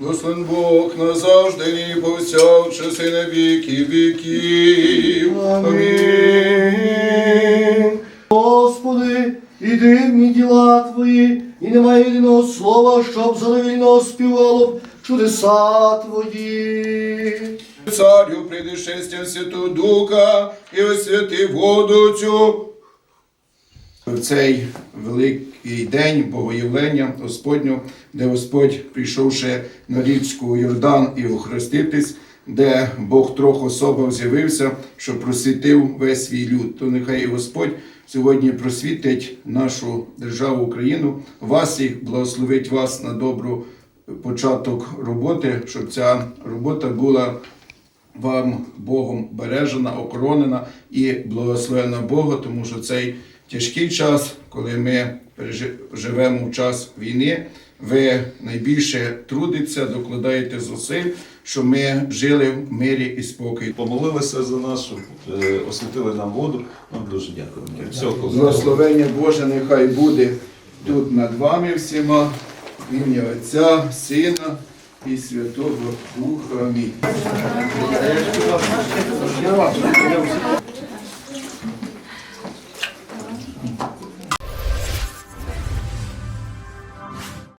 Благословен Бог назавжди і повсякчас і на віки віків. Амінь. Господи, і дивні діла Твої, і немає єдиного слова, щоб задовільно співало б чудеса Твої. Царю придешестя Святого Духа і освяти воду цю. В цей великий день Богоявлення Господню, де Господь, прийшовши на річку Йордан і охреститись, де Бог трохи особа з'явився, що просвітив весь свій люд. То нехай і Господь сьогодні просвітить нашу державу Україну, вас і благословить вас на добру початок роботи, щоб ця робота була вам Богом бережена, охоронена і благословена Бога, тому що цей тяжкий час, коли ми живемо в час війни, ви найбільше трудиться, докладаєте зусиль, щоб ми жили в мирі і спокої. Помолилися за нас, щоб е, освітили нам воду. Вам дуже дякуємо. Благословення Боже нехай буде тут над вами всіма, в ім'я Отця, Сина і Святого Духа. Амінь.